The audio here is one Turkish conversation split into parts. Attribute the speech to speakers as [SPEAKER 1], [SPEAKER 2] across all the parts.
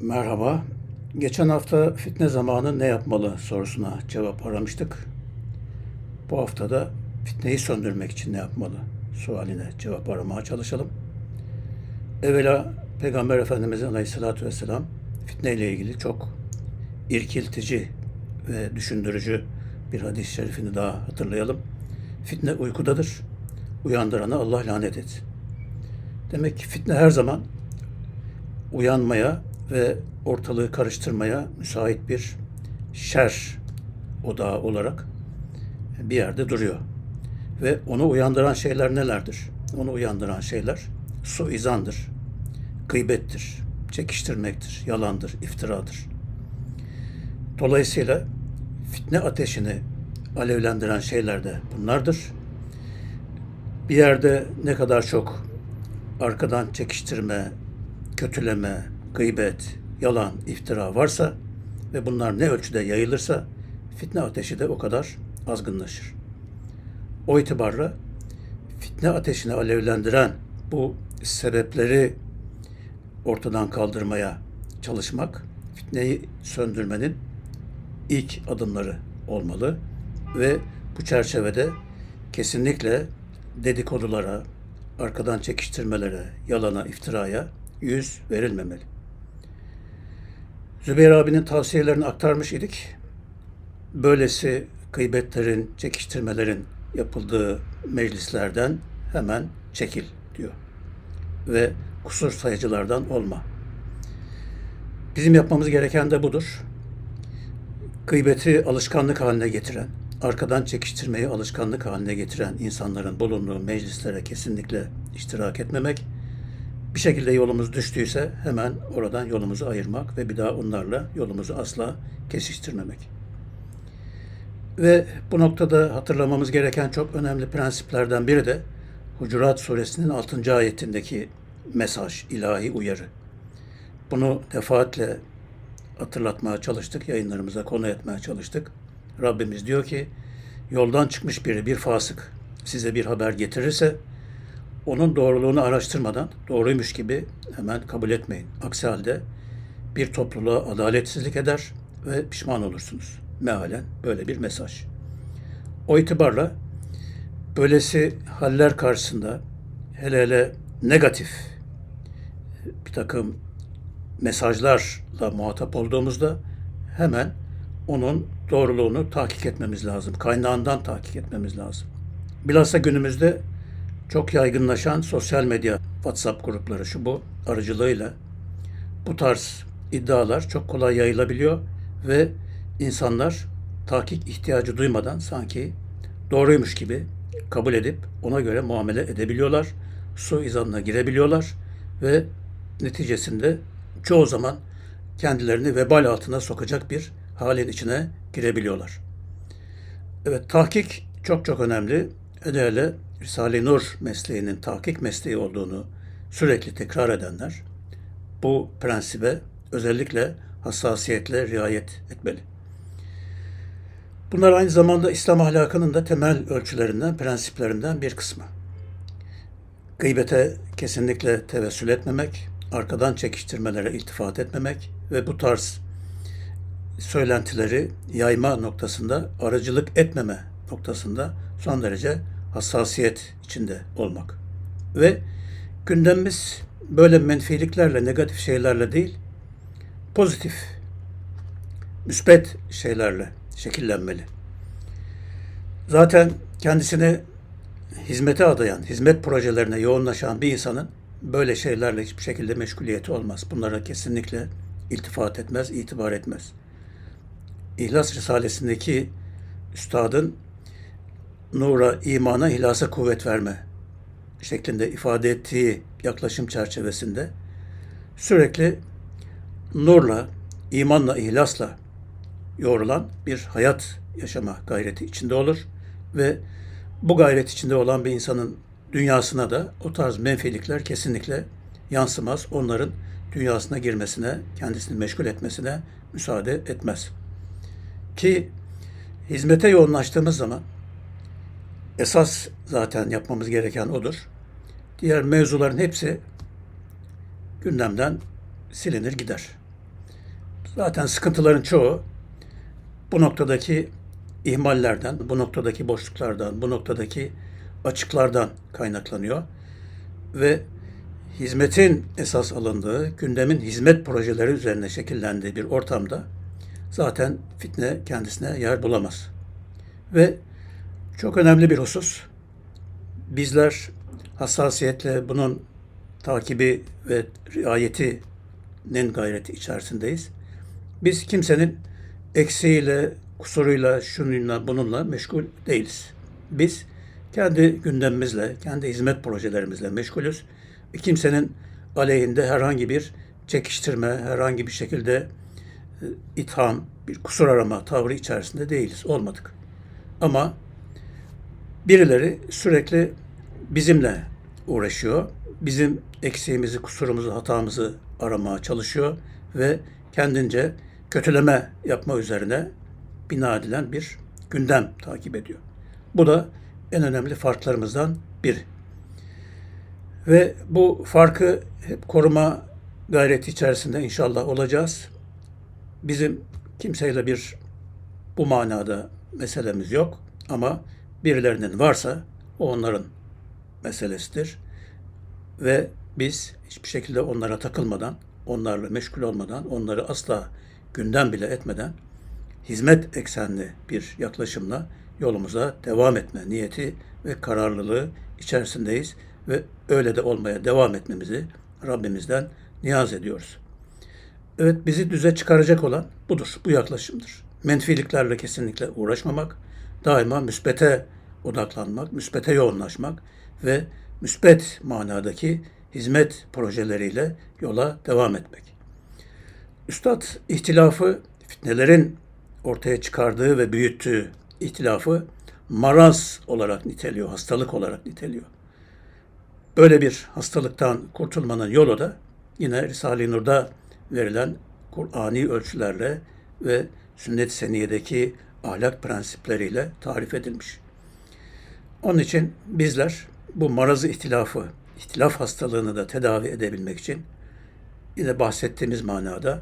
[SPEAKER 1] Merhaba. Geçen hafta fitne zamanı ne yapmalı sorusuna cevap aramıştık. Bu hafta da fitneyi söndürmek için ne yapmalı sualine cevap aramaya çalışalım. Evvela Peygamber Efendimizin Aleyhisselatü Vesselam fitne ile ilgili çok irkiltici ve düşündürücü bir hadis-i şerifini daha hatırlayalım. Fitne uykudadır. Uyandırana Allah lanet et. Demek ki fitne her zaman uyanmaya ve ortalığı karıştırmaya müsait bir şer odağı olarak bir yerde duruyor. Ve onu uyandıran şeyler nelerdir? Onu uyandıran şeyler suizandır, gıybettir, çekiştirmektir, yalandır, iftiradır. Dolayısıyla fitne ateşini alevlendiren şeyler de bunlardır. Bir yerde ne kadar çok arkadan çekiştirme, kötüleme, gıybet, yalan, iftira varsa ve bunlar ne ölçüde yayılırsa fitne ateşi de o kadar azgınlaşır. O itibarla fitne ateşini alevlendiren bu sebepleri ortadan kaldırmaya çalışmak fitneyi söndürmenin ilk adımları olmalı ve bu çerçevede kesinlikle dedikodulara, arkadan çekiştirmelere, yalana, iftiraya yüz verilmemeli. Zübeyir abinin tavsiyelerini aktarmış idik. Böylesi gıybetlerin, çekiştirmelerin yapıldığı meclislerden hemen çekil diyor. Ve kusur sayıcılardan olma. Bizim yapmamız gereken de budur. Gıybeti alışkanlık haline getiren, arkadan çekiştirmeyi alışkanlık haline getiren insanların bulunduğu meclislere kesinlikle iştirak etmemek, bir şekilde yolumuz düştüyse hemen oradan yolumuzu ayırmak ve bir daha onlarla yolumuzu asla kesiştirmemek. Ve bu noktada hatırlamamız gereken çok önemli prensiplerden biri de Hucurat suresinin 6. ayetindeki mesaj, ilahi uyarı. Bunu defaatle hatırlatmaya çalıştık, yayınlarımıza konu etmeye çalıştık. Rabbimiz diyor ki, yoldan çıkmış biri, bir fasık size bir haber getirirse, onun doğruluğunu araştırmadan doğruymuş gibi hemen kabul etmeyin. Aksi halde bir topluluğa adaletsizlik eder ve pişman olursunuz. Mealen böyle bir mesaj. O itibarla böylesi haller karşısında hele hele negatif bir takım mesajlarla muhatap olduğumuzda hemen onun doğruluğunu tahkik etmemiz lazım. Kaynağından tahkik etmemiz lazım. Bilhassa günümüzde çok yaygınlaşan sosyal medya, WhatsApp grupları şu bu aracılığıyla bu tarz iddialar çok kolay yayılabiliyor ve insanlar tahkik ihtiyacı duymadan sanki doğruymuş gibi kabul edip ona göre muamele edebiliyorlar. Su izanına girebiliyorlar ve neticesinde çoğu zaman kendilerini vebal altına sokacak bir halin içine girebiliyorlar. Evet tahkik çok çok önemli. Hele Risale-i Nur mesleğinin tahkik mesleği olduğunu sürekli tekrar edenler bu prensibe özellikle hassasiyetle riayet etmeli. Bunlar aynı zamanda İslam ahlakının da temel ölçülerinden, prensiplerinden bir kısmı. Gıybete kesinlikle tevessül etmemek, arkadan çekiştirmelere iltifat etmemek ve bu tarz söylentileri yayma noktasında aracılık etmeme noktasında son derece hassasiyet içinde olmak. Ve gündemimiz böyle menfiliklerle, negatif şeylerle değil, pozitif, müspet şeylerle şekillenmeli. Zaten kendisini hizmete adayan, hizmet projelerine yoğunlaşan bir insanın böyle şeylerle hiçbir şekilde meşguliyeti olmaz. Bunlara kesinlikle iltifat etmez, itibar etmez. İhlas Risalesi'ndeki üstadın nura, imana, ihlasa kuvvet verme şeklinde ifade ettiği yaklaşım çerçevesinde sürekli nurla, imanla, ihlasla yoğrulan bir hayat yaşama gayreti içinde olur ve bu gayret içinde olan bir insanın dünyasına da o tarz menfilikler kesinlikle yansımaz. Onların dünyasına girmesine, kendisini meşgul etmesine müsaade etmez. Ki hizmete yoğunlaştığımız zaman esas zaten yapmamız gereken odur. Diğer mevzuların hepsi gündemden silinir gider. Zaten sıkıntıların çoğu bu noktadaki ihmallerden, bu noktadaki boşluklardan, bu noktadaki açıklardan kaynaklanıyor. Ve hizmetin esas alındığı, gündemin hizmet projeleri üzerine şekillendiği bir ortamda zaten fitne kendisine yer bulamaz. Ve çok önemli bir husus, bizler hassasiyetle bunun takibi ve riayetinin gayreti içerisindeyiz. Biz kimsenin eksiğiyle, kusuruyla, şununla, bununla meşgul değiliz. Biz kendi gündemimizle, kendi hizmet projelerimizle meşgulüz. Kimsenin aleyhinde herhangi bir çekiştirme, herhangi bir şekilde e, itham, bir kusur arama tavrı içerisinde değiliz, olmadık. Ama birileri sürekli bizimle uğraşıyor. Bizim eksiğimizi, kusurumuzu, hatamızı aramaya çalışıyor ve kendince kötüleme yapma üzerine bina edilen bir gündem takip ediyor. Bu da en önemli farklarımızdan biri. Ve bu farkı hep koruma gayreti içerisinde inşallah olacağız. Bizim kimseyle bir bu manada meselemiz yok ama birilerinin varsa o onların meselesidir. Ve biz hiçbir şekilde onlara takılmadan, onlarla meşgul olmadan, onları asla gündem bile etmeden hizmet eksenli bir yaklaşımla yolumuza devam etme niyeti ve kararlılığı içerisindeyiz ve öyle de olmaya devam etmemizi Rabbimizden niyaz ediyoruz. Evet bizi düze çıkaracak olan budur, bu yaklaşımdır. Menfiliklerle kesinlikle uğraşmamak, daima müspete odaklanmak, müspete yoğunlaşmak ve müspet manadaki hizmet projeleriyle yola devam etmek. Üstad ihtilafı, fitnelerin ortaya çıkardığı ve büyüttüğü ihtilafı maraz olarak niteliyor, hastalık olarak niteliyor. Böyle bir hastalıktan kurtulmanın yolu da yine Risale-i Nur'da verilen Kur'ani ölçülerle ve sünnet-i seniyedeki ahlak prensipleriyle tarif edilmiş. Onun için bizler bu marazı ihtilafı, ihtilaf hastalığını da tedavi edebilmek için yine bahsettiğimiz manada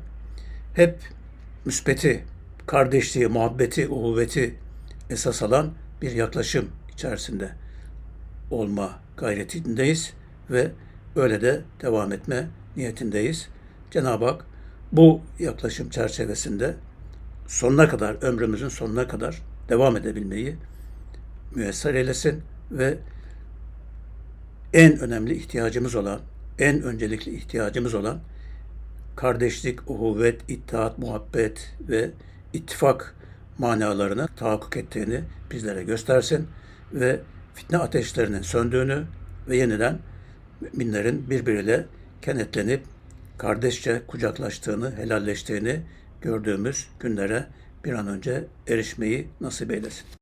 [SPEAKER 1] hep müspeti, kardeşliği, muhabbeti, uhuvveti esas alan bir yaklaşım içerisinde olma gayretindeyiz ve öyle de devam etme niyetindeyiz. Cenab-ı Hak bu yaklaşım çerçevesinde sonuna kadar, ömrümüzün sonuna kadar devam edebilmeyi müyesser eylesin ve en önemli ihtiyacımız olan, en öncelikli ihtiyacımız olan kardeşlik, uhuvvet, ittihat, muhabbet ve ittifak manalarını tahakkuk ettiğini bizlere göstersin ve fitne ateşlerinin söndüğünü ve yeniden müminlerin birbiriyle kenetlenip kardeşçe kucaklaştığını, helalleştiğini gördüğümüz günlere bir an önce erişmeyi nasip eylesin.